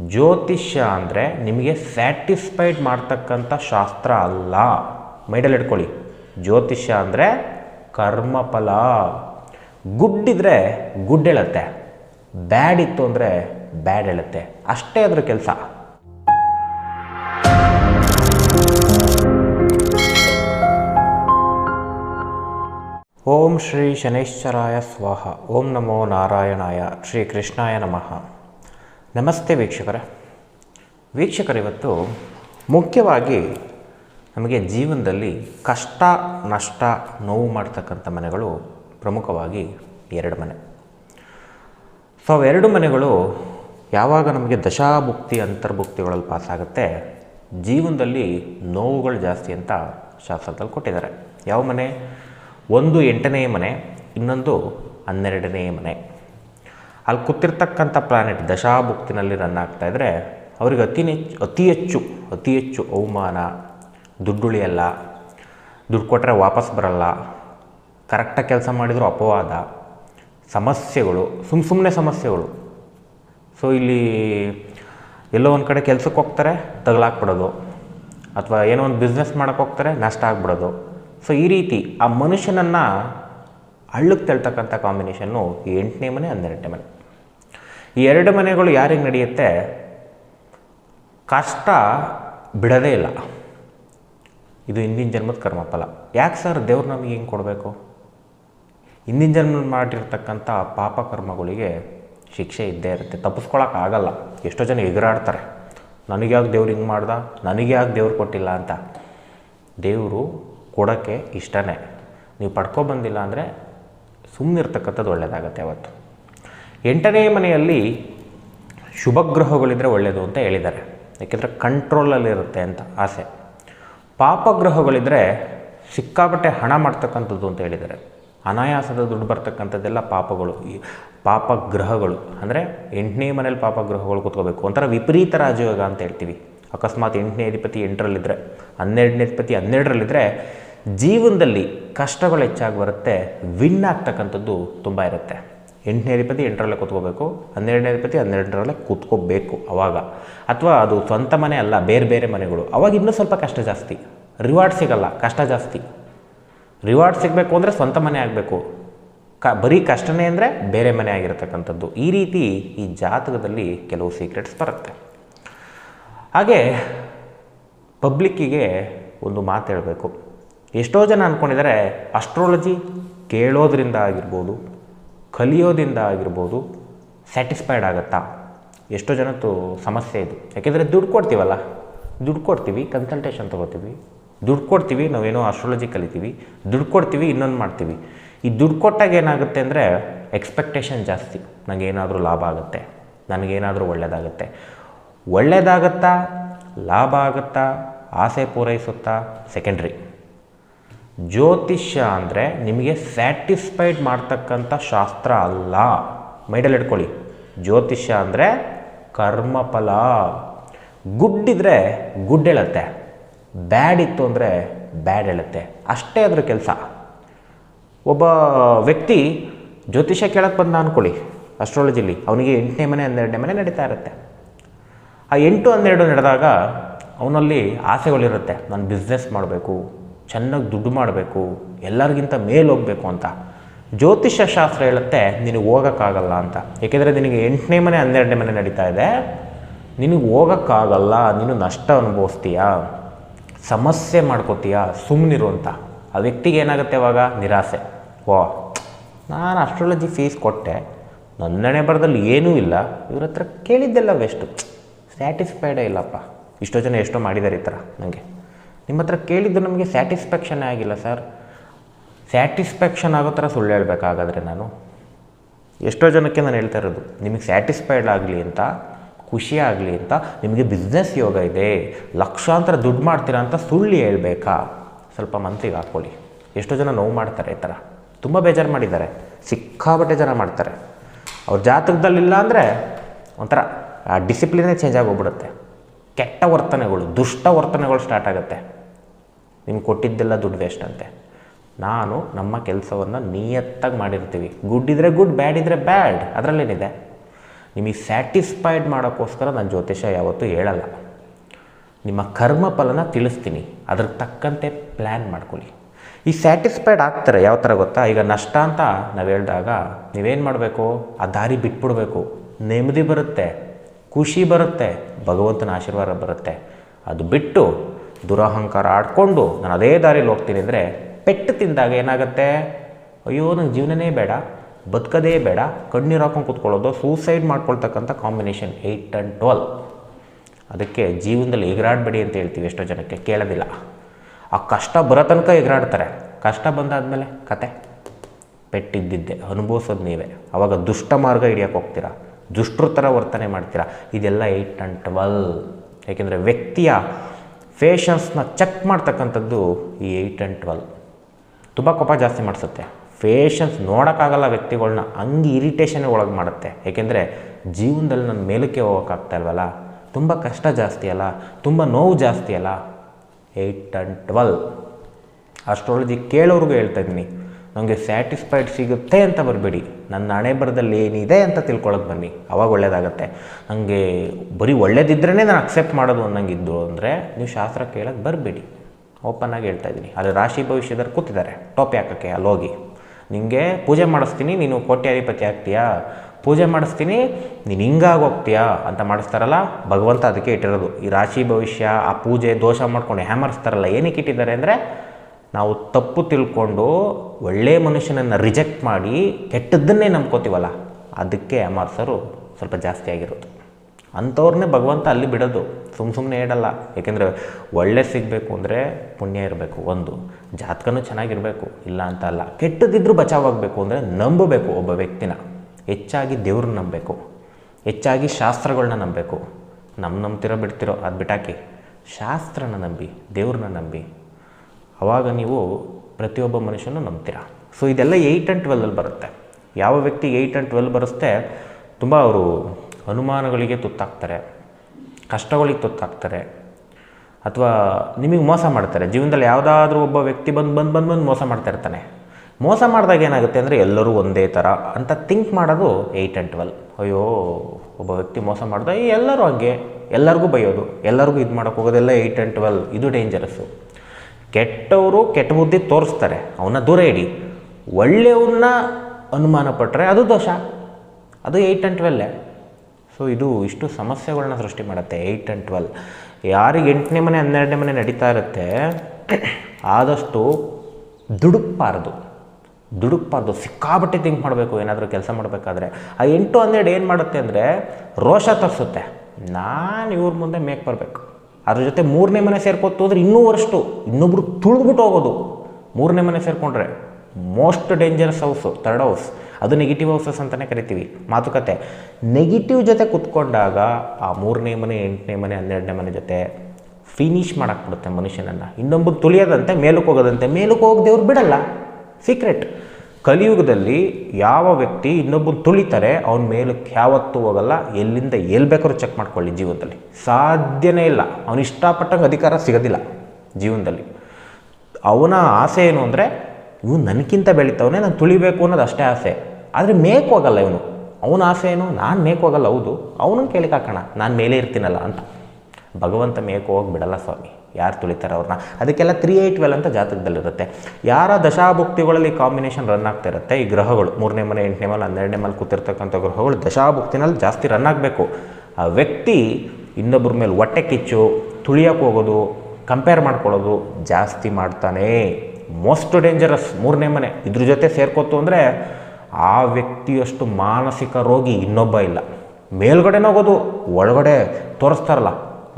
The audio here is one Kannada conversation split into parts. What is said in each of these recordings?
ಜ್ಯೋತಿಷ್ಯ ಅಂದರೆ ನಿಮಗೆ ಸ್ಯಾಟಿಸ್ಫೈಡ್ ಮಾಡ್ತಕ್ಕಂಥ ಶಾಸ್ತ್ರ ಅಲ್ಲ. ಮೈಡಲ್ಲಿ ಇಟ್ಕೊಳ್ಳಿ ಜ್ಯೋತಿಷ್ಯ ಅಂದರೆ ಕರ್ಮಫಲ. ಗುಡ್ ಇದ್ದರೆ ಗುಡ್ ಹೇಳುತ್ತೆ. ಬ್ಯಾಡ್ ಇತ್ತು ಅಂದರೆ ಬ್ಯಾಡ್ ಹೇಳುತ್ತೆ. ಅಷ್ಟೇ ಅದ್ರ ಕೆಲಸ. ಓಂ ಶ್ರೀ ಶನೈಶ್ಚರಾಯ ಸ್ವಾಹ. ಓಂ ನಮೋ ನಾರಾಯಣಾಯ. ಶ್ರೀ ಕೃಷ್ಣಾಯ ನಮಃ. ನಮಸ್ತೆ ವೀಕ್ಷಕರೇ. ಇವತ್ತು ಮುಖ್ಯವಾಗಿ ನಮಗೆ ಜೀವನದಲ್ಲಿ ಕಷ್ಟ, ನಷ್ಟ, ನೋವು ಮಾಡ್ತಕ್ಕಂಥ ಮನೆಗಳು ಪ್ರಮುಖವಾಗಿ ಎರಡು ಮನೆ. ಸೊ ಅವೆರಡು ಮನೆಗಳು ಯಾವಾಗ ನಮಗೆ ದಶಾಭುಕ್ತಿ, ಅಂತರ್ಭುಕ್ತಿಗಳಲ್ಲಿ ಪಾಸಾಗುತ್ತೆ, ಜೀವನದಲ್ಲಿ ನೋವುಗಳು ಜಾಸ್ತಿ ಅಂತ ಶಾಸ್ತ್ರದಲ್ಲಿ ಕೊಟ್ಟಿದ್ದಾರೆ. ಯಾವ ಮನೆ? ಒಂದು ಎಂಟನೇ ಮನೆ, ಇನ್ನೊಂದು ಹನ್ನೆರಡನೇ ಮನೆ. ಅಲ್ಲಿ ಕೂತಿರ್ತಕ್ಕಂಥ ಪ್ಲಾನೆಟ್ ದಶಾಭುಕ್ತಿನಲ್ಲಿ ರನ್ ಆಗ್ತಾ ಇದ್ದರೆ ಅವ್ರಿಗೆ ಅತಿ ಹೆಚ್ಚು ಅತಿ ಹೆಚ್ಚು ಅತಿ ಹೆಚ್ಚು ಅವಮಾನ, ದುಡ್ಡುಳಿಯಲ್ಲ, ದುಡ್ಡು ಕೊಟ್ಟರೆ ವಾಪಸ್ ಬರಲ್ಲ ಕರೆಕ್ಟಾಗಿ ಕೆಲಸ ಮಾಡಿದರೂ ಅಪವಾದ, ಸಮಸ್ಯೆಗಳು ಸುಮ್ಮ ಸುಮ್ಮನೆ ಸಮಸ್ಯೆಗಳು. ಸೊ ಇಲ್ಲಿ ಎಲ್ಲೋ ಒಂದು ಕಡೆ ಕೆಲ್ಸಕ್ಕೆ ಹೋಗ್ತಾರೆ, ತಗಲಾಕ್ಬಿಡೋದು. ಅಥವಾ ಏನೋ ಒಂದು ಬಿಸ್ನೆಸ್ ಮಾಡೋಕ್ಕೆ ಹೋಗ್ತಾರೆ, ನಷ್ಟ ಆಗ್ಬಿಡೋದು. ಸೊ ಈ ರೀತಿ ಆ ಮನುಷ್ಯನನ್ನು ಹಳ್ಳಕ್ಕೆ ತಳ್ತಕ್ಕಂಥ ಕಾಂಬಿನೇಷನ್ನು ಎಂಟನೇ ಮನೆ, ಹನ್ನೆರಡನೇ ಮನೆ. ಈ ಎರಡು ಮನೆಗಳು ಯಾರಿಗೆ ನಡೆಯುತ್ತೆ? ಕಷ್ಟ ಬಿಡದೇ ಇಲ್ಲ. ಇದು ಹಿಂದಿನ ಜನ್ಮದ ಕರ್ಮಫಲ. ಯಾಕೆ ಸರ್ ದೇವ್ರು ನಮಗೆ ಹಿಂಗೆ ಕೊಡಬೇಕು? ಹಿಂದಿನ ಜನ್ಮ ಮಾಡಿರ್ತಕ್ಕಂಥ ಪಾಪ ಕರ್ಮಗಳಿಗೆ ಶಿಕ್ಷೆ ಇದ್ದೇ ಇರುತ್ತೆ. ತಪ್ಪಿಸ್ಕೊಳಕ್ಕಾಗಲ್ಲ ಎಷ್ಟೋ ಜನ ಎಗರಾಡ್ತಾರೆ. ನನಗೆ ಯಾಕೆ ದೇವ್ರು ಹಿಂಗೆ ಮಾಡ್ದ? ನನಗೆ ಯಾಕೆ ದೇವ್ರು ಕೊಟ್ಟಿಲ್ಲ ಅಂತ. ದೇವರು ಕೊಡೋಕ್ಕೆ ಇಷ್ಟನೇ. ನೀವು ಪಡ್ಕೊಬಂದಿಲ್ಲ ಅಂದರೆ ಸುಮ್ಮನಿರ್ತಕ್ಕಂಥದ್ದು ಒಳ್ಳೆಯದಾಗತ್ತೆ ಅವತ್ತು ಎಂಟನೇ ಮನೆಯಲ್ಲಿ ಶುಭ ಗ್ರಹಗಳಿದ್ದರೆ ಒಳ್ಳೆಯದು ಅಂತ ಹೇಳಿದ್ದಾರೆ. ಯಾಕೆಂದರೆ ಕಂಟ್ರೋಲಲ್ಲಿರುತ್ತೆ ಅಂತ ಆಸೆ. ಪಾಪಗ್ರಹಗಳಿದ್ದರೆ ಸಿಕ್ಕಾಪಟ್ಟೆ ಹಣ ಮಾಡ್ತಕ್ಕಂಥದ್ದು ಅಂತ ಹೇಳಿದ್ದಾರೆ. ಅನಾಯಾಸದ ದುಡ್ಡು ಬರ್ತಕ್ಕಂಥದ್ದೆಲ್ಲ ಪಾಪಗಳು. ಈ ಪಾಪಗ್ರಹಗಳು. ಅಂದರೆ ಎಂಟನೇ ಮನೇಲಿ ಪಾಪಗ್ರಹಗಳು ಕೂತ್ಕೋಬೇಕು. ಒಂಥರ ವಿಪರೀತ ರಾಜಯೋಗ ಅಂತ ಹೇಳ್ತೀವಿ. ಅಕಸ್ಮಾತ್ ಎಂಟನೇ ಅಧಿಪತಿ ಎಂಟರಲ್ಲಿದ್ದರೆ ಹನ್ನೆರಡನೇ ಅಧಿಪತಿ ಹನ್ನೆರಡರಲ್ಲಿದ್ದರೆ ಜೀವನದಲ್ಲಿ ಕಷ್ಟಗಳು ಹೆಚ್ಚಾಗಿ ಬರುತ್ತೆ ವಿನ್ ಆಗ್ತಕ್ಕಂಥದ್ದು ತುಂಬ ಇರುತ್ತೆ. ಎಂಟನೇ ಅಧಿಪತಿ ಎಂಟರಲ್ಲೇ ಕೂತ್ಕೋಬೇಕು, ಹನ್ನೆರಡನೇ ಅಧಿಪತಿ ಹನ್ನೆರಡರಲ್ಲೇ ಕೂತ್ಕೋಬೇಕು ಅವಾಗ. ಅಥವಾ ಅದು ಸ್ವಂತ ಮನೆ ಅಲ್ಲ, ಬೇರೆ ಬೇರೆ ಮನೆಗಳು. ಅವಾಗ ಇನ್ನೂ ಸ್ವಲ್ಪ ಕಷ್ಟ ಜಾಸ್ತಿ. ರಿವಾರ್ಡ್ ಸಿಗಲ್ಲ, ಕಷ್ಟ ಜಾಸ್ತಿ. ರಿವಾರ್ಡ್ ಸಿಗಬೇಕು ಅಂದರೆ ಸ್ವಂತ ಮನೆ ಆಗಬೇಕು. ಕ, ಬರೀ ಕಷ್ಟನೇ ಅಂದರೆ ಬೇರೆ ಮನೆ ಆಗಿರತಕ್ಕಂಥದ್ದು. ಈ ರೀತಿ ಈ ಜಾತಕದಲ್ಲಿ ಕೆಲವು ಸೀಕ್ರೆಟ್ಸ್ ಬರುತ್ತೆ. ಹಾಗೆ ಪಬ್ಲಿಕ್ಕಿಗೆ ಒಂದು ಮಾತು ಹೇಳಬೇಕು. ಎಷ್ಟೋ ಜನ ಅಂದ್ಕೊಂಡಿದ್ದಾರೆ ಅಸ್ಟ್ರಾಲಜಿ ಕೇಳೋದ್ರಿಂದ ಆಗಿರ್ಬೋದು, ಕಲಿಯೋದ್ರಿಂದ ಆಗಿರ್ಬೋದು ಸ್ಯಾಟಿಸ್ಫೈಡ್ ಆಗುತ್ತಾ? ಎಷ್ಟೋ ಜನದ್ದು ಸಮಸ್ಯೆ ಇದು. ಯಾಕೆಂದರೆ ದುಡ್ಡು ಕೊಡ್ತೀವಲ್ಲ? ದುಡ್ಡು ಕೊಡ್ತೀವಿ ಕನ್ಸಲ್ಟೇಷನ್ ತೊಗೋತೀವಿ. ದುಡ್ಡು ಕೊಡ್ತೀವಿ, ನಾವೇನೋ ಅಸ್ಟ್ರಾಲಜಿ ಕಲಿತೀವಿ. ದುಡ್ಡು ಕೊಡ್ತೀವಿ, ಇನ್ನೊಂದು ಮಾಡ್ತೀವಿ. ಈ ದುಡ್ಡು ಕೊಟ್ಟಾಗ ಏನಾಗುತ್ತೆ ಅಂದರೆ ಎಕ್ಸ್ಪೆಕ್ಟೇಷನ್ ಜಾಸ್ತಿ. ನನಗೇನಾದರೂ ಲಾಭ ಆಗುತ್ತೆ. ನನಗೇನಾದರೂ ಒಳ್ಳೆಯದಾಗುತ್ತೆ ಒಳ್ಳೆಯದಾಗತ್ತಾ ಲಾಭ ಆಗುತ್ತಾ? ಆಸೆ ಪೂರೈಸುತ್ತಾ? ಸೆಕೆಂಡ್ರಿ ಜ್ಯೋತಿಷ್ಯ ಅಂದರೆ ನಿಮಗೆ ಸ್ಯಾಟಿಸ್ಫೈಡ್ ಮಾಡ್ತಕ್ಕಂಥ ಶಾಸ್ತ್ರ ಅಲ್ಲ. ಮೈಡಲ್ಲಿ ಇಟ್ಕೊಳ್ಳಿ ಜ್ಯೋತಿಷ್ಯ ಅಂದರೆ ಕರ್ಮಫಲ. ಗುಡ್ ಇದ್ದರೆ ಗುಡ್ ಹೇಳುತ್ತೆ. ಬ್ಯಾಡ್ ಇತ್ತು ಅಂದರೆ ಬ್ಯಾಡ್ ಹೇಳುತ್ತೆ. ಅಷ್ಟೇ ಅದ್ರ ಕೆಲಸ. ಒಬ್ಬ ವ್ಯಕ್ತಿ ಜ್ಯೋತಿಷ್ಯ ಕೇಳಕ್ಕೆ ಬಂದ ಅಂದ್ಕೊಳ್ಳಿ ಅಸ್ಟ್ರಾಲಜಿಲಿ ಅವನಿಗೆ ಎಂಟನೇ ಮನೆ, ಹನ್ನೆರಡನೇ ಮನೆ ನಡೀತಾ ಇರುತ್ತೆ. ಆ ಎಂಟು, ಹನ್ನೆರಡು ನಡೆದಾಗ ಅವನಲ್ಲಿ ಆಸೆಗಳಿರುತ್ತೆ. ನಾನು ಬಿಸ್ನೆಸ್ ಮಾಡಬೇಕು. ಚೆನ್ನಾಗಿ ದುಡ್ಡು ಮಾಡಬೇಕು, ಎಲ್ಲರಿಗಿಂತ ಮೇಲೆ ಹೋಗಬೇಕು ಅಂತ. ಜ್ಯೋತಿಷ್ಯ ಶಾಸ್ತ್ರ ಹೇಳುತ್ತೆ, ನಿನಗೆ ಹೋಗೋಕ್ಕಾಗಲ್ಲ ಅಂತ. ಏಕೆಂದರೆ ನಿನಗೆ ಎಂಟನೇ ಮನೆ, ಹನ್ನೆರಡನೇ ಮನೆ ನಡೀತಾ ಇದೆ. ನಿನಗೆ ಹೋಗೋಕ್ಕಾಗಲ್ಲ, ನೀನು ನಷ್ಟ ಅನುಭವಿಸ್ತೀಯಾ? ಸಮಸ್ಯೆ ಮಾಡ್ಕೋತೀಯಾ? ಸುಮ್ಮನಿರು ಅಂತ. ಆ ವ್ಯಕ್ತಿಗೆ ಏನಾಗುತ್ತೆ ಅವಾಗ? ನಿರಾಸೆ. ಓ, ನಾನು ಅಸ್ಟ್ರಾಲಜಿ ಫೀಸ್ ಕೊಟ್ಟೆ. ನನ್ನಣೆ ಬರದಲ್ಲಿ ಏನೂ ಇಲ್ಲ. ಇವ್ರ ಹತ್ರ ಕೇಳಿದ್ದೆಲ್ಲ ವೆಸ್ಟು ಸ್ಯಾಟಿಸ್ಫೈಡೇ ಇಲ್ಲಪ್ಪ. ಇಷ್ಟೋ ಜನ ಎಷ್ಟೋ ಮಾಡಿದ್ದಾರೆ ಈ ಥರ ನನಗೆ ನಿಮ್ಮ ಹತ್ರ ಕೇಳಿದ್ದು ನಮಗೆ ಸ್ಯಾಟಿಸ್ಫ್ಯಾಕ್ಷನ್ ಆಗಿಲ್ಲ ಸರ್ ಸ್ಯಾಟಿಸ್ಫ್ಯಾಕ್ಷನ್ ಆಗೋ ಥರ ಸುಳ್ಳು ಹೇಳಬೇಕಾಗಾದ್ರೆ ನಾನು. ಎಷ್ಟೋ ಜನಕ್ಕೆ ನಾನು ಹೇಳ್ತಾ ಇರೋದು, ನಿಮಗೆ ಸ್ಯಾಟಿಸ್ಫೈಡ್ ಆಗಲಿ ಅಂತ, ಖುಷಿ ಆಗಲಿ ಅಂತ, ನಿಮಗೆ ಬಿಸ್ನೆಸ್ ಯೋಗ ಇದೆ, ಲಕ್ಷಾಂತರ ದುಡ್ಡು ಮಾಡ್ತೀರಾ ಅಂತ ಸುಳ್ಳು ಹೇಳಬೇಕಾ? ಸ್ವಲ್ಪ ಮನಸ್ಸಿಗೆ ಹಾಕ್ಕೊಳ್ಳಿ. ಎಷ್ಟೋ ಜನ ನೋವು ಮಾಡ್ತಾರೆ ಈ ಥರ. ತುಂಬ ಬೇಜಾರು ಮಾಡಿದ್ದಾರೆ. ಸಿಕ್ಕಾಪಟ್ಟೆ ಜನ ಮಾಡ್ತಾರೆ. ಅವ್ರ ಜಾತಕದಲ್ಲಿಲ್ಲ ಅಂದರೆ ಒಂಥರ, ಆ ಡಿಸಿಪ್ಲಿನೇ ಚೇಂಜ್ ಆಗೋಗ್ಬಿಡುತ್ತೆ. ಕೆಟ್ಟ ವರ್ತನೆಗಳು, ದುಷ್ಟ ವರ್ತನೆಗಳು ಸ್ಟಾರ್ಟ್ ಆಗುತ್ತೆ. ನಿಮ್ಗೆ ಕೊಟ್ಟಿದ್ದೆಲ್ಲ ದುಡ್ಡು ವೇಸ್ಟ್ ಅಂತೆ. ನಾನು ನಮ್ಮ ಕೆಲಸವನ್ನು ನಿಯತ್ತಾಗಿ ಮಾಡಿರ್ತೀವಿ. ಗುಡ್ ಇದ್ದರೆ ಗುಡ್ ಬ್ಯಾಡ್ ಇದ್ದರೆ ಬ್ಯಾಡ್ ಅದರಲ್ಲೇನಿದೆ? ನಿಮಗೆ ಸ್ಯಾಟಿಸ್ಫೈಡ್ ಮಾಡೋಕ್ಕೋಸ್ಕರ ನಾನು ಜ್ಯೋತಿಷ ಯಾವತ್ತೂ ಹೇಳಲ್ಲ. ನಿಮ್ಮ ಕರ್ಮ ಫಲನ ತಿಳಿಸ್ತೀನಿ. ಅದ್ರ ತಕ್ಕಂತೆ ಪ್ಲ್ಯಾನ್ ಮಾಡ್ಕೊಳ್ಳಿ. ಈ ಸ್ಯಾಟಿಸ್ಫೈಡ್ ಆಗ್ತಾರೆ ಯಾವ ಥರ ಗೊತ್ತಾ? ಈಗ ನಷ್ಟ ಅಂತ ನಾವು ಹೇಳಿದಾಗ ನೀವೇನು ಮಾಡಬೇಕು? ಆ ದಾರಿ ಬಿಟ್ಬಿಡ್ಬೇಕು. ನೆಮ್ಮದಿ ಬರುತ್ತೆ. ಖುಷಿ ಬರುತ್ತೆ, ಭಗವಂತನ ಆಶೀರ್ವಾದ ಬರುತ್ತೆ. ಅದು ಬಿಟ್ಟು ದುರಹಂಕಾರ ಆಡ್ಕೊಂಡು ನಾನು ಅದೇ ದಾರಿಲಿ ಹೋಗ್ತೀನಿ ಅಂದರೆ ಪೆಟ್ಟು ತಿಂದಾಗ ಏನಾಗುತ್ತೆ? ಅಯ್ಯೋ ನನಗೆ ಜೀವನನೇ ಬೇಡ, ಬದುಕದೇ ಬೇಡ, ಕಣ್ಣೀರು ಹಾಕೊಂಡು ಕೂತ್ಕೊಳ್ಳೋದು ಸೂಸೈಡ್ ಮಾಡ್ಕೊಳ್ತಕ್ಕಂಥ ಕಾಂಬಿನೇಷನ್ ಏಯ್ಟ್ ಆ್ಯಂಡ್ ಟ್ವೆಲ್ ಅದಕ್ಕೆ ಜೀವನದಲ್ಲಿ ಎಗರಾಡಬೇಡಿ ಅಂತ ಹೇಳ್ತೀವಿ ಎಷ್ಟೋ ಜನಕ್ಕೆ, ಕೇಳೋದಿಲ್ಲ. ಆ ಕಷ್ಟ ಬರೋ ತನಕ ಎಗರಾಡ್ತಾರೆ. ಕಷ್ಟ ಬಂದಾದಮೇಲೆ ಕತೆ. ಪೆಟ್ಟಿದ್ದಿದ್ದೆ, ಅನುಭವಿಸೋದು ನೀವೇ. ಅವಾಗ ದುಷ್ಟ ಮಾರ್ಗ ಹಿಡಿಯೋಕೆ ಹೋಗ್ತೀರಾ? ದುಷ್ಟರ ಥರ ವರ್ತನೆ ಮಾಡ್ತೀರಾ? ಇದೆಲ್ಲ ಏಯ್ಟ್ ಆ್ಯಂಡ್ ಟ್ವೆಲ್ ಏಕೆಂದರೆ ವ್ಯಕ್ತಿಯ ಫೇಷನ್ಸ್ನ ಚೆಕ್ ಮಾಡ್ತಕ್ಕಂಥದ್ದು ಈ ಏಯ್ಟ್ ಆ್ಯಂಡ್ ಟ್ವೆಲ್ ತುಂಬ ಕೋಪ ಜಾಸ್ತಿ ಮಾಡಿಸುತ್ತೆ. ಫೇಷನ್ಸ್ ನೋಡೋಕ್ಕಾಗಲ್ಲ ವ್ಯಕ್ತಿಗಳನ್ನ ಹಂಗೆ ಇರಿಟೇಷನ್ ಒಳಗೆ ಮಾಡುತ್ತೆ. ಏಕೆಂದರೆ ಜೀವನದಲ್ಲಿ ನನ್ನ ಮೇಲಕ್ಕೆ ಹೋಗೋಕ್ಕಾಗ್ತಾ ಇಲ್ವಲ್ಲ? ತುಂಬ ಕಷ್ಟ ಜಾಸ್ತಿ ಅಲ್ಲ? ತುಂಬ ನೋವು ಜಾಸ್ತಿ ಅಲ್ಲ? ಏಯ್ಟ್ ಆ್ಯಂಡ್ ಟ್ವೆಲ್ ಅಸ್ಟ್ರಾಲಜಿ ಕೇಳೋರಿಗೂ ಹೇಳ್ತಾ ಇದ್ದೀನಿ. ನನಗೆ ಸ್ಯಾಟಿಸ್ಫೈಡ್ ಸಿಗುತ್ತೆ ಅಂತ ಬರಬೇಡಿ. ನನ್ನ ಹಣೆ ಬರದಲ್ಲಿ ಏನಿದೆ ಅಂತ ತಿಳ್ಕೊಳಕ್ಕೆ ಬನ್ನಿ. ಅವಾಗ ಒಳ್ಳೇದಾಗತ್ತೆ. ನನಗೆ ಬರೀ ಒಳ್ಳೇದಿದ್ರೇ ನಾನು ಅಕ್ಸೆಪ್ಟ್ ಮಾಡೋದು ಅನ್ನಂಗಿದ್ದು ಅಂದರೆ ನೀವು ಶಾಸ್ತ್ರ ಕೇಳೋಕ್ಕೆ ಬರಬೇಡಿ. ಓಪನ್ ಆಗಿ ಹೇಳ್ತಾ ಇದ್ದೀನಿ. ಅಲ್ಲಿ ರಾಶಿ ಭವಿಷ್ಯದಲ್ಲಿ ಕೂತಿದ್ದಾರೆ. ಟೋಪಿ ಹಾಕೋಕ್ಕೆ, ಅಲ್ಲಿ ಹೋಗಿ. ನಿಮಗೆ ಪೂಜೆ ಮಾಡಿಸ್ತೀನಿ, ನೀನು ಕೋಟ್ಯಾಧಿಪತಿ ಆಗ್ತೀಯಾ? ಪೂಜೆ ಮಾಡಿಸ್ತೀನಿ, ನೀನು ಹಿಂಗಾಗಿ ಹೋಗ್ತೀಯಾ ಅಂತ ಮಾಡಿಸ್ತಾರಲ್ಲ? ಭಗವಂತ ಅದಕ್ಕೆ ಇಟ್ಟಿರೋದು. ಈ ರಾಶಿ ಭವಿಷ್ಯ, ಆ ಪೂಜೆ, ದೋಷ ಮಾಡ್ಕೊಂಡು ಹ್ಯಾಮರ್ಸ್ತಾರಲ್ಲ ಏನಕ್ಕೆ ಇಟ್ಟಿದ್ದಾರೆ ಅಂದರೆ ನಾವು ತಪ್ಪು ತಿಳ್ಕೊಂಡು ಒಳ್ಳೆಯ ಮನುಷ್ಯನನ್ನು ರಿಜೆಕ್ಟ್ ಮಾಡಿ ಕೆಟ್ಟದ್ದನ್ನೇ ನಂಬ್ಕೋತೀವಲ್ಲ, ಅದಕ್ಕೆ ಅಮಾರ್ಸರು ಸ್ವಲ್ಪ ಜಾಸ್ತಿ ಆಗಿರೋದು. ಅಂಥವ್ರನ್ನೇ ಭಗವಂತ ಅಲ್ಲಿ ಬಿಡೋದು. ಸುಮ್ಮ ಸುಮ್ಮನೆ ಹೇಳಲ್ಲ. ಏಕೆಂದರೆ ಒಳ್ಳೆ ಸಿಗಬೇಕು ಅಂದರೆ ಪುಣ್ಯ ಇರಬೇಕು, ಒಂದು. ಜಾತಕನೂ ಚೆನ್ನಾಗಿರಬೇಕು, ಇಲ್ಲ ಅಂತ ಅಲ್ಲ. ಕೆಟ್ಟದಿದ್ದರೂ ಬಚಾವಾಗಬೇಕು ಅಂದರೆ ನಂಬಬೇಕು ಒಬ್ಬ ವ್ಯಕ್ತಿನ. ಹೆಚ್ಚಾಗಿ ದೇವ್ರನ್ನ ನಂಬಬೇಕು. ಹೆಚ್ಚಾಗಿ ಶಾಸ್ತ್ರಗಳನ್ನ ನಂಬಬೇಕು. ನಮ್ಮ ನಂಬ್ತಿರೋ ಬಿಡ್ತಿರೋ ಅದು ಬಿಟ್ಟಾಕಿ. ಶಾಸ್ತ್ರನ ನಂಬಿ, ದೇವ್ರನ್ನ ನಂಬಿ ಆವಾಗ ನೀವು ಪ್ರತಿಯೊಬ್ಬ ಮನುಷ್ಯನೂ ನಂಬ್ತೀರ. ಸೊ ಇದೆಲ್ಲ ಏಯ್ಟ್ ಆ್ಯಂಡ್ ಟ್ವೆಲ್ವಲ್ಲಿ ಬರುತ್ತೆ. ಯಾವ ವ್ಯಕ್ತಿ ಏಯ್ಟ್ ಆ್ಯಂಡ್ ಟ್ವೆಲ್ ಬರುತ್ತೆ ತುಂಬ ಅವರು ಅನುಮಾನಗಳಿಗೆ ತುತ್ತಾಗ್ತಾರೆ, ಕಷ್ಟಗಳಿಗೆ ತುತ್ತಾಗ್ತಾರೆ, ಅಥವಾ ನಿಮಗೆ ಮೋಸ ಮಾಡ್ತಾರೆ. ಜೀವನದಲ್ಲಿ ಯಾವುದಾದ್ರೂ ಒಬ್ಬ ವ್ಯಕ್ತಿ ಬಂದು ಬಂದು ಬಂದು ಬಂದು ಮೋಸ ಮಾಡ್ತಾ ಇರ್ತಾನೆ. ಮೋಸ ಮಾಡಿದಾಗ ಏನಾಗುತ್ತೆ ಅಂದರೆ ಎಲ್ಲರೂ ಒಂದೇ ಥರ ಅಂತ ಥಿಂಕ್ ಮಾಡೋದು ಏಯ್ಟ್ ಆ್ಯಂಡ್ ಟ್ವೆಲ್ ಅಯ್ಯೋ, ಒಬ್ಬ ವ್ಯಕ್ತಿ ಮೋಸ ಮಾಡಿದ, ಎಲ್ಲರೂ ಹಾಗೆ. ಎಲ್ಲರಿಗೂ ಬೈಯೋದು. ಎಲ್ಲರಿಗೂ ಇದು ಮಾಡೋಕ್ಕೆ ಹೋಗೋದೆಲ್ಲ ಏಯ್ಟ್ ಆ್ಯಂಡ್ ಟ್ವೆಲ್ ಇದು ಡೇಂಜರಸ್ಸು ಕೆಟ್ಟವರು ಕೆಟ್ಟ ಬುದ್ಧಿ ತೋರಿಸ್ತಾರೆ ಅವನ್ನ ದೂರ ಇಡಿ. ಒಳ್ಳೆಯವ್ರನ್ನ ಅನುಮಾನ ಪಟ್ಟರೆ ಅದು ದೋಷ. ಅದು ಏಯ್ಟ್ ಆ್ಯಂಡ್ ಟ್ವೆಲ್ಲೇ ಸೊ ಇದು ಇಷ್ಟು ಸಮಸ್ಯೆಗಳನ್ನ ಸೃಷ್ಟಿ ಮಾಡುತ್ತೆ ಏಯ್ಟ್ ಆ್ಯಂಡ್ ಟ್ವೆಲ್ ಯಾರಿಗೆ ಎಂಟನೇ ಮನೆ, ಹನ್ನೆರಡನೇ ಮನೆ ನಡೀತಾ ಇರುತ್ತೆ, ಆದಷ್ಟು ದುಡುಕ್ಬಾರ್ದು. ದುಡುಕ್ಬಾರ್ದು ಸಿಕ್ಕಾಬಟ್ಟೆ ಥಿಂಕ್ ಮಾಡಬೇಕು, ಏನಾದರೂ ಕೆಲಸ ಮಾಡಬೇಕಾದ್ರೆ. ಆ ಎಂಟು ಹನ್ನೆರಡು ಏನು ಮಾಡುತ್ತೆ ಅಂದರೆ, ರೋಷ ತರಿಸುತ್ತೆ. ನಾನು ಇವ್ರ ಮುಂದೆ ಮೇಕ್ ಬರಬೇಕು. ಅದ್ರ ಜೊತೆ ಮೂರನೇ ಮನೆ ಸೇರ್ಕೊತು ಹೋದ್ರೆ ಇನ್ನೂ ವರ್ಷು ಇನ್ನೊಬ್ರು ತುಳಿದ್ಬಿಟ್ಟು ಹೋಗೋದು. ಮೂರನೇ ಮನೆ ಸೇರಿಕೊಂಡ್ರೆ most dangerous house third house ಅದು ನೆಗೆಟಿವ್ ಹೌಸಸ್ ಅಂತಲೇ ಕರಿತೀವಿ. ಮಾತುಕತೆ. ನೆಗೆಟಿವ್ ಜೊತೆ ಕುತ್ಕೊಂಡಾಗ ಆ ಮೂರನೇ ಮನೆ, ಎಂಟನೇ ಮನೆ, ಹನ್ನೆರಡನೇ ಮನೆ ಜೊತೆ ಫಿನಿಷ್ ಮಾಡಾಕ್ಬಿಡುತ್ತೆ ಮನುಷ್ಯನನ್ನು. ಇನ್ನೊಬ್ಬರು ತುಳಿಯೋದಂತೆ ಮೇಲಕ್ಕೆ ಹೋಗೋದಂತೆ. ಮೇಲಕ್ಕೆ ಹೋಗಿ ದೇವ್ರು ಬಿಡಲ್ಲ. ಸೀಕ್ರೆಟ್ ಕಲಿಯುಗದಲ್ಲಿ ಯಾವ ವ್ಯಕ್ತಿ ಇನ್ನೊಬ್ಬನ ತುಳಿತಾರೆ, ಅವನ ಮೇಲಕ್ಕೆ ಯಾವತ್ತೂ ಹೋಗಲ್ಲ, ಎಲ್ಲಿಂದ ಎಲ್ಲಿ ಬೇಕಾದ್ರೂ ಚೆಕ್ ಮಾಡ್ಕೊಳ್ಳಿ ಜೀವನದಲ್ಲಿ. ಸಾಧ್ಯನೇ ಇಲ್ಲ. ಅವನು ಇಷ್ಟಪಟ್ಟಂಗೆ ಅಧಿಕಾರ ಸಿಗೋದಿಲ್ಲ ಜೀವನದಲ್ಲಿ. ಅವನ ಆಸೆ ಏನು ಅಂದರೆ, ಇವನು ನನಗಿಂತ ಬೆಳಿತವನೇ ನಾನು ತುಳಿಬೇಕು ಅನ್ನೋದು ಅಷ್ಟೇ ಆಸೆ. ಆದರೆ ಮೇಕ್ ಹೋಗಲ್ಲ ಇವನು. ಅವನ ಆಸೆ ಏನು, ನಾನು ಮೇಕ್ ಹೋಗಲ್ಲ, ಹೌದು. ಅವನನ್ನು ಕೇಳಿಕಾಕೋಣ ನಾನು ಮೇಲೆ ಇರ್ತೀನಲ್ಲ ಅಂತ. ಭಗವಂತ ಮೇಕ್ ಹೋಗಿ ಬಿಡಲ್ಲ ಸ್ವಾಮಿ. ಯಾರು ತುಳಿತಾರೆ ಅವ್ರನ್ನ? ಅದಕ್ಕೆಲ್ಲ ತ್ರೀ ಏಯ್ಟ್ ವೆಲ್ ಅಂತ ಜಾತಕದಲ್ಲಿರುತ್ತೆ. ಯಾರ ದಶಾಭುಕ್ತಿಗಳಲ್ಲಿ ಕಾಂಬಿನೇಷನ್ ರನ್ ಆಗ್ತಾ ಇರುತ್ತೆ, ಈ ಗ್ರಹಗಳು, ಮೂರನೇ ಮನೆ, ಎಂಟನೇ ಮೇಲೆ, ಹನ್ನೆರಡನೇ ಮೇಲೆ ಕೂತಿರ್ತಕ್ಕಂಥ ಗ್ರಹಗಳು ದಶಾಭುಕ್ತಿನಲ್ಲಿ ಜಾಸ್ತಿ ರನ್ ಆಗಬೇಕು. ಆ ವ್ಯಕ್ತಿ ಇನ್ನೊಬ್ಬರ ಮೇಲೆ ಹೊಟ್ಟೆ ಕಿಚ್ಚು ತುಳಿಯೋಕೆ ಹೋಗೋದು ಕಂಪೇರ್ ಮಾಡ್ಕೊಳ್ಳೋದು ಜಾಸ್ತಿ ಮಾಡ್ತಾನೆ. ಮೋಸ್ಟ್ ಡೇಂಜರಸ್ ಮೂರನೇ ಮನೆ, ಇದ್ರ ಜೊತೆ ಸೇರ್ಕೋತು ಅಂದರೆ ಆ ವ್ಯಕ್ತಿಯಷ್ಟು ಮಾನಸಿಕ ರೋಗಿ ಇನ್ನೊಬ್ಬ ಇಲ್ಲ. ಮೇಲ್ಗಡೆನೋಗೋದು ಒಳಗಡೆ ತೋರಿಸ್ತಾರಲ್ಲ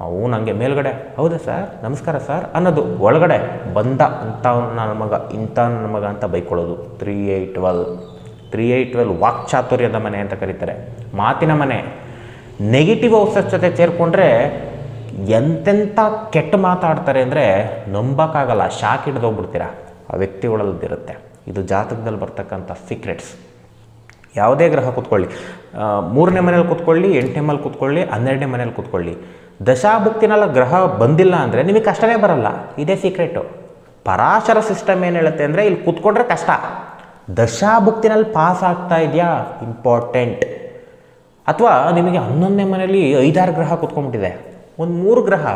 ಅವು ನನಗೆ ಮೇಲ್ಗಡೆ, ಹೌದಾ ಸರ್? ನಮಸ್ಕಾರ ಸರ್ ಅನ್ನೋದು. ಒಳಗಡೆ, ಬಂದ ಅಂತ ನನ್ನ ಮಗ, ಇಂಥ ನನ್ನ ಅಂತ ಬೈಕೊಳ್ಳೋದು. Three eight twelve. Three eight twelve ವಾಕ್ಚಾತುರ್ಯದ ಮನೆ ಅಂತ ಕರೀತಾರೆ. ಮಾತಿನ ಮನೆ. ನೆಗೆಟಿವ್ ಔಸಸ್ ಜೊತೆ ಸೇರಿಕೊಂಡ್ರೆ ಎಂತೆಂಥ ಕೆಟ್ಟ ಮಾತಾಡ್ತಾರೆ ಅಂದರೆ ನಂಬಕ್ಕಾಗಲ್ಲ. ಶಾಕ್ ಹಿಡಿದೋಗ್ಬಿಡ್ತೀರಾ ಆ ವ್ಯಕ್ತಿಗಳಲ್ಲಿರುತ್ತೆ ಇದು ಜಾತಕದಲ್ಲಿ ಬರ್ತಕ್ಕಂಥ ಸೀಕ್ರೆಟ್ಸ್. ಯಾವುದೇ ಗ್ರಹ ಕೂತ್ಕೊಳ್ಳಿ. ಮೂರನೇ ಮನೇಲಿ ಕೂತ್ಕೊಳ್ಳಿ, ಎಂಟನೇ ಮನೇಲಿ ಕೂತ್ಕೊಳ್ಳಿ, ಹನ್ನೆರಡನೇ ಮನೇಲಿ ಕೂತ್ಕೊಳ್ಳಿ. ದಶಾಭುಕ್ತಿನೆಲ್ಲ ಗ್ರಹ ಬಂದಿಲ್ಲ ಅಂದರೆ ನಿಮಗೆ ಕಷ್ಟನೇ ಬರಲ್ಲ. ಇದೇ ಸೀಕ್ರೆಟು ಪರಾಶರ ಸಿಸ್ಟಮ್ ಏನು ಹೇಳುತ್ತೆ ಅಂದರೆ ಇಲ್ಲಿ ಕೂತ್ಕೊಂಡ್ರೆ ಕಷ್ಟ. ದಶಾಭುಕ್ತಿನಲ್ಲಿ ಪಾಸ್ ಆಗ್ತಾ ಇದೆಯಾ? ಇಂಪಾರ್ಟೆಂಟ್ ಅಥವಾ ನಿಮಗೆ ಹನ್ನೊಂದನೇ ಮನೆಯಲ್ಲಿ ಐದಾರು ಗ್ರಹ ಕೂತ್ಕೊಂಡ್ಬಿಟ್ಟಿದೆ. ಒಂದು ಮೂರು ಗ್ರಹ,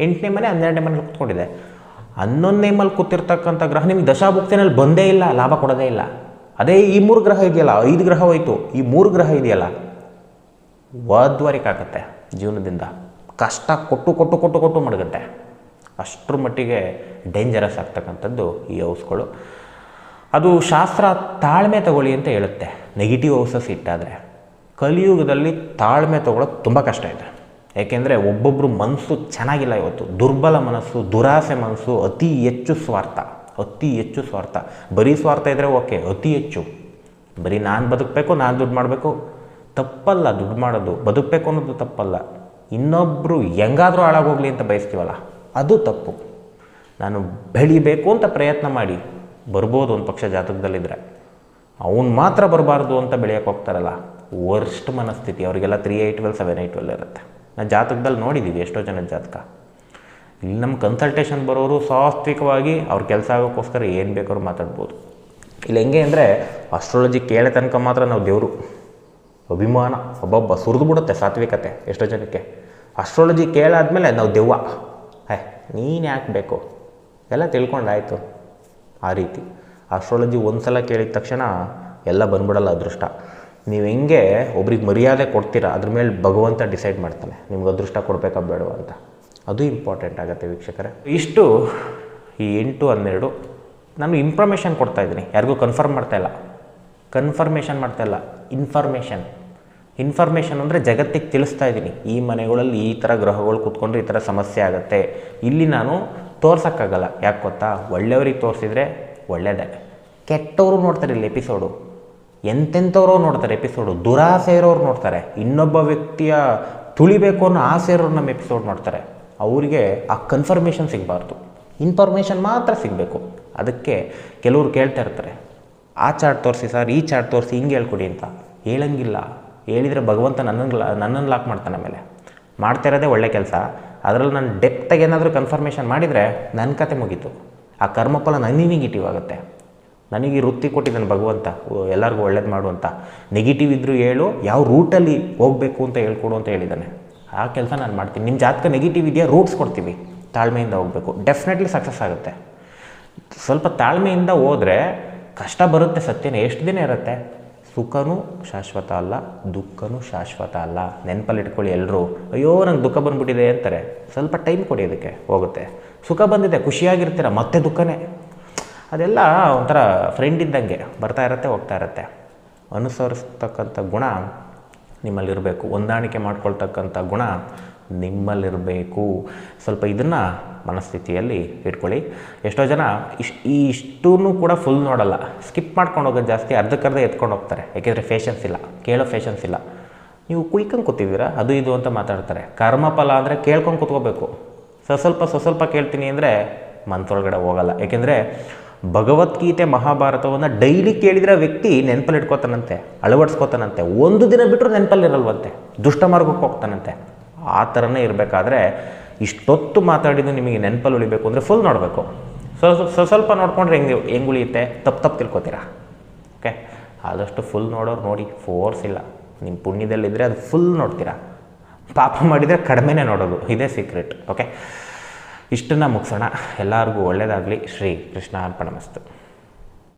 ಎಂಟನೇ ಮನೆ, ಹನ್ನೆರಡನೇ ಮನೇಲಿ ಕೂತ್ಕೊಂಡಿದೆ. ಹನ್ನೊಂದನೇ ಮನೇಲಿ ಕೂತಿರ್ತಕ್ಕಂಥ ಗ್ರಹ ನಿಮಗೆ ದಶಾಭುಕ್ತಿನಲ್ಲಿ ಬಂದೇ ಇಲ್ಲ, ಲಾಭ ಕೊಡೋದೇ ಇಲ್ಲ. ಅದೇ ಈ ಮೂರು ಗ್ರಹ ಇದೆಯಲ್ಲ, ಐದು ಗ್ರಹ ಹೋಯ್ತು ಈ ಮೂರು ಗ್ರಹ ಇದೆಯಲ್ಲ. ಆಗುತ್ತೆ ಜೀವನದಿಂದ. ಕಷ್ಟ ಕೊಟ್ಟು ಕೊಟ್ಟು ಕೊಟ್ಟು ಕೊಟ್ಟು ಮಡಗುತ್ತೆ. ಅಷ್ಟರ ಮಟ್ಟಿಗೆ ಡೇಂಜರಸ್ ಆಗ್ತಕ್ಕಂಥದ್ದು ಈ ಹೌಸ್ಗಳು. ಅದು ಶಾಸ್ತ್ರ ತಾಳ್ಮೆ ತಗೊಳ್ಳಿ ಅಂತ ಹೇಳುತ್ತೆ. ನೆಗೆಟಿವ್ ಹೌಸಸ್ ಇಟ್ಟಾದರೆ ಕಲಿಯುಗದಲ್ಲಿ ತಾಳ್ಮೆ ತಗೊಳ್ಳೋದು ತುಂಬ ಕಷ್ಟ ಇದೆ. ಏಕೆಂದರೆ ಒಬ್ಬೊಬ್ಬರು ಮನಸ್ಸು ಚೆನ್ನಾಗಿಲ್ಲ ಇವತ್ತು. ದುರ್ಬಲ ಮನಸ್ಸು, ದುರಾಸೆ ಮನಸ್ಸು, ಅತಿ ಹೆಚ್ಚು ಸ್ವಾರ್ಥ. ಅತಿ ಹೆಚ್ಚು ಸ್ವಾರ್ಥ. ಬರೀ ಸ್ವಾರ್ಥ ಇದ್ದರೆ ಓಕೆ, ಅತಿ ಹೆಚ್ಚು. ಬರೀ ನಾನು ಬದುಕಬೇಕು, ನಾನು ದುಡ್ಡು ಮಾಡಬೇಕು. ತಪ್ಪಲ್ಲ, ದುಡ್ಡು ಮಾಡೋದು. ಬದುಕಬೇಕು ಅನ್ನೋದು ತಪ್ಪಲ್ಲ. ಇನ್ನೊಬ್ಬರು ಹೆಂಗಾದರೂ ಹಾಳಾಗೋಗ್ಲಿ ಅಂತ ಬಯಸ್ತೀವಲ್ಲ, ಅದು ತಪ್ಪು. ನಾನು ಬೆಳಿಬೇಕು ಅಂತ ಪ್ರಯತ್ನ ಮಾಡಿ ಬರ್ಬೋದು ಒಂದು ಪಕ್ಷ ಜಾತಕದಲ್ಲಿದ್ದರೆ ಅವನು ಮಾತ್ರ ಬರಬಾರ್ದು ಅಂತ ಬೆಳೆಯೋಕೆ ಹೋಗ್ತಾರಲ್ಲ ವರ್ಸ್ಟ್ ಮನಸ್ಥಿತಿ. ಅವರಿಗೆಲ್ಲ three eight twelve seven eight twelve ಇರುತ್ತೆ. ನಾನು ಜಾತಕದಲ್ಲಿ ನೋಡಿದ್ದೀವಿ ಎಷ್ಟೋ ಜನದ ಜಾತಕ. ಇಲ್ಲಿ ನಮ್ಮ ಕನ್ಸಲ್ಟೇಷನ್ ಬರೋರು ಸಾತ್ವಿಕವಾಗಿ ಅವ್ರ ಕೆಲಸ ಆಗೋಕ್ಕೋಸ್ಕರ ಏನು ಬೇಕಾದ್ರೂ ಮಾತಾಡ್ಬೋದು. ಇಲ್ಲಿ ಹೆಂಗೆ ಅಂದರೆ ಅಸ್ಟ್ರಾಲಜಿ ಕೇಳೋ ತನಕ ಮಾತ್ರ ನಾವು ದೇವರು. ಅಭಿಮಾನ, ಒಬ್ಬೊಬ್ಬ ಸುರಿದು ಬಿಡುತ್ತೆ ಸಾತ್ವಿಕತೆ ಎಷ್ಟೋ ಜನಕ್ಕೆ. ಅಸ್ಟ್ರಾಲಜಿ ಕೇಳಾದ್ಮೇಲೆ ನಾವು ದೆವ್ವ. ಹೇ, ನೀನು ಯಾಕೆ ಬೇಕು? ಎಲ್ಲ ತಿಳ್ಕೊಂಡಾಯ್ತು ಆ ರೀತಿ. ಅಸ್ಟ್ರಾಲಜಿ ಒಂದು ಸಲ ಕೇಳಿದ ತಕ್ಷಣ ಎಲ್ಲ ಬಂದ್ಬಿಡಲ್ಲ ಅದೃಷ್ಟ. ನೀವು ಹೆಂಗೆ ಒಬ್ರಿಗೆ ಮರ್ಯಾದೆ ಕೊಡ್ತೀರಾ, ಅದ್ರ ಮೇಲೆ ಭಗವಂತ ಡಿಸೈಡ್ ಮಾಡ್ತಾನೆ. ನಿಮ್ಗೆ ಅದೃಷ್ಟ ಕೊಡಬೇಕಾ ಬೇಡವ ಅಂತ. ಅದು ಇಂಪಾರ್ಟೆಂಟ್ ಆಗುತ್ತೆ ವೀಕ್ಷಕರೇ. ಇಷ್ಟು ಈ ಎಂಟು ಹನ್ನೆರಡು ನಾನು ಇನ್ಫಾರ್ಮೇಷನ್ ಕೊಡ್ತಾ ಇದ್ದೀನಿ. ಯಾರಿಗೂ ಕನ್ಫರ್ಮ್ ಮಾಡ್ತಾ ಇಲ್ಲ. ಕನ್ಫರ್ಮೇಷನ್ ಮಾಡ್ತಾ ಇಲ್ಲ. ಇನ್ಫಾರ್ಮೇಷನ್ ಇನ್ಫಾರ್ಮೇಷನ್ ಅಂದರೆ ಜಗತ್ತಿಗೆ ತಿಳಿಸ್ತಾ ಇದ್ದೀನಿ. ಈ ಮನೆಗಳಲ್ಲಿ ಈ ಥರ ಗ್ರಹಗಳು ಕೂತ್ಕೊಂಡ್ರೆ ಈ ಥರ ಸಮಸ್ಯೆ ಆಗುತ್ತೆ. ಇಲ್ಲಿ ನಾನು ತೋರ್ಸೋಕ್ಕಾಗಲ್ಲ. ಯಾಕೆ ಗೊತ್ತಾ? ಒಳ್ಳೆಯವ್ರಿಗೆ ತೋರಿಸಿದ್ರೆ ಒಳ್ಳೆಯದೇ ಕೆಟ್ಟವರು ನೋಡ್ತಾರೆ ಇಲ್ಲಿ ಎಪಿಸೋಡು ಎಂತೆಂಥವ್ರು ನೋಡ್ತಾರೆ ಎಪಿಸೋಡು ದುರಾಸೆ ಇರೋರು ನೋಡ್ತಾರೆ. ಇನ್ನೊಬ್ಬ ವ್ಯಕ್ತಿಯ ತುಳಿಬೇಕು ಅನ್ನೋ ಆಸೆ ಇರೋರು ನಮ್ಮ ಎಪಿಸೋಡ್ ನೋಡ್ತಾರೆ. ಅವರಿಗೆ ಆ ಕನ್ಫರ್ಮೇಷನ್ ಸಿಗಬಾರ್ದು. ಇನ್ಫಾರ್ಮೇಷನ್ ಮಾತ್ರ ಸಿಗಬೇಕು. ಅದಕ್ಕೆ ಕೆಲವರು ಕೇಳ್ತಾ ಇರ್ತಾರೆ. ಆ ಚಾರ್ಟ್ ತೋರಿಸಿ ಸರ್ ಈ ಚಾರ್ಟ್ ತೋರಿಸಿ ಹಿಂಗೆ ಹೇಳ್ಕೊಡಿ ಅಂತ. ಹೇಳಂಗಿಲ್ಲ. ಹೇಳಿದರೆ ಭಗವಂತ ನನ್ನನ್ನು ನನ್ನನ್ನು ಲಾಕ್ ಮಾಡ್ತಾನೆ ಮೇಲೆ ಮಾಡ್ತಾ ಇರೋದೇ ಒಳ್ಳೆ ಕೆಲಸ. ಅದರಲ್ಲಿ ನಾನು ಡೆಪ್ತಾಗಿ ಏನಾದರೂ ಕನ್ಫರ್ಮೇಷನ್ ಮಾಡಿದರೆ ನನ್ನ ಕತೆ ಮುಗೀತು. ಆ ಕರ್ಮಫಲ ನನಗೆ ನೆಗೆಟಿವ್ ಆಗುತ್ತೆ. ನನಗೆ ಈ ವೃತ್ತಿ ಕೊಟ್ಟಿದ್ದಾನೆ ಭಗವಂತ. ಎಲ್ಲರಿಗೂ ಒಳ್ಳೇದು ಮಾಡು ಅಂತ. ನೆಗೆಟಿವ್ ಇದ್ದರೂ ಹೇಳು, ಯಾವ ರೂಟಲ್ಲಿ ಹೋಗಬೇಕು ಅಂತ ಹೇಳ್ಕೊಡು ಅಂತ ಹೇಳಿದ್ದಾನೆ. ಆ ಕೆಲಸ ನಾನು ಮಾಡ್ತೀನಿ. ನಿಮ್ಮ ಜಾತಕ ನೆಗೆಟಿವ್ ಇದೆಯಾ ರೂಟ್ಸ್ ಕೊಡ್ತೀವಿ. ತಾಳ್ಮೆಯಿಂದ ಹೋಗಬೇಕು. ಡೆಫಿನೆಟ್ಲಿ ಸಕ್ಸಸ್ ಆಗುತ್ತೆ. ಸ್ವಲ್ಪ ತಾಳ್ಮೆಯಿಂದ ಹೋದರೆ ಕಷ್ಟ ಬರುತ್ತೆ ಸತ್ಯನೇ. ಎಷ್ಟು ದಿನ ಇರುತ್ತೆ? ಸುಖನೂ ಶಾಶ್ವತ ಅಲ್ಲ, ದುಃಖನೂ ಶಾಶ್ವತ ಅಲ್ಲ. ನೆನಪಲ್ಲಿ ಇಟ್ಕೊಳ್ಳಿ ಎಲ್ಲರೂ ಅಯ್ಯೋ ನಂಗೆ ದುಃಖ ಬಂದ್ಬಿಟ್ಟಿದೆ ಅಂತಾರೆ. ಸ್ವಲ್ಪ ಟೈಮ್ ಕೊಡಿ ಅದಕ್ಕೆ ಹೋಗುತ್ತೆ. ಸುಖ ಬಂದಿದೆ, ಖುಷಿಯಾಗಿರ್ತೀರ, ಮತ್ತೆ ದುಃಖನೇ. ಅದೆಲ್ಲ ಒಂಥರ ಫ್ರೆಂಡ್ ಇದ್ದಂಗೆ, ಬರ್ತಾ ಇರತ್ತೆ, ಹೋಗ್ತಾ ಇರತ್ತೆ. ಅನುಸರಿಸ್ತಕ್ಕಂಥ ಗುಣ ನಿಮ್ಮಲ್ಲಿರಬೇಕು. ಹೊಂದಾಣಿಕೆ ಮಾಡ್ಕೊಳ್ತಕ್ಕಂಥ ಗುಣ ನಿಮ್ಮಲ್ಲಿರಬೇಕು. ಸ್ವಲ್ಪ ಇದನ್ನು ಮನಸ್ಥಿತಿಯಲ್ಲಿ ಇಟ್ಕೊಳ್ಳಿ. ಎಷ್ಟೋ ಜನ ಇಶ್, ಈ ಇಷ್ಟೂ ಕೂಡ ಫುಲ್ ನೋಡಲ್ಲ. ಸ್ಕಿಪ್ ಮಾಡ್ಕೊಂಡು ಹೋಗೋದು ಜಾಸ್ತಿ ಅರ್ಧಕ್ಕರ್ಧ ಎತ್ಕೊಂಡು ಹೋಗ್ತಾರೆ. ಯಾಕೆಂದರೆ ಫೇಷನ್ಸ್ ಇಲ್ಲ. ಕೇಳೋ ಫೇಷನ್ಸ್ ಇಲ್ಲ. ನೀವು ಕುಯ್ಕೊಂಡು ಕೂತಿದ್ದೀರಾ? ಅದು ಇದು ಅಂತ ಮಾತಾಡ್ತಾರೆ. ಕರ್ಮಫಲ ಅಂದರೆ ಕೇಳ್ಕೊಂಡು ಕೂತ್ಕೋಬೇಕು. ಸ್ವಲ್ಪ ಸ್ವಲ್ಪ ಕೇಳ್ತೀನಿ ಅಂದರೆ ಮನಸ್ಸೊಳಗಡೆ ಹೋಗಲ್ಲ. ಏಕೆಂದರೆ ಭಗವದ್ಗೀತೆ ಮಹಾಭಾರತವನ್ನು ಡೈಲಿ ಕೇಳಿದರೆ ವ್ಯಕ್ತಿ ನೆನಪಲ್ಲಿ ಇಟ್ಕೋತಾನಂತೆ, ಅಳವಡಿಸ್ಕೋತಾನಂತೆ. ಒಂದು ದಿನ ಬಿಟ್ಟರು ನೆನಪಲ್ಲಿರಲ್ವಂತೆ ದುಷ್ಟ ಮಾರ್ಗಕ್ಕೆ ಹೋಗ್ತಾನಂತೆ. ಆ ಥರನೇ ಇರಬೇಕಾದ್ರೆ ಇಷ್ಟೊತ್ತು ಮಾತಾಡಿದ್ದು ನಿಮಗೆ ನೆನಪಲ್ಲಿ ಉಳಿಬೇಕು ಅಂದರೆ ಫುಲ್ ನೋಡಬೇಕು. ಸೊ ಸೊ ಸ್ವಲ್ಪ ನೋಡ್ಕೊಂಡ್ರೆ ಹೆಂಗೆ ಹೆಂಗೆ ಉಳಿಯುತ್ತೆ? ತಪ್ಪು ತಪ್ಪು ತಿಳ್ಕೊತೀರಾ? ಓಕೆ ಆದಷ್ಟು ಫುಲ್ ನೋಡೋರು ನೋಡಿ ಫೋರ್ಸ್ ಇಲ್ಲ. ನಿಮ್ಮ ಪುಣ್ಯದಲ್ಲಿದ್ದರೆ ಅದು ಫುಲ್ ನೋಡ್ತೀರಾ? ಪಾಪ ಮಾಡಿದರೆ ಕಡಿಮೆನೇ ನೋಡೋದು, ಇದೇ ಸೀಕ್ರೆಟ್ ಓಕೆ ಇಷ್ಟನ್ನು ಮುಗಿಸೋಣ. ಎಲ್ಲರಿಗೂ ಒಳ್ಳೆಯದಾಗಲಿ ಶ್ರೀ ಕೃಷ್ಣ ಅರ್ಪಣಮಸ್ತು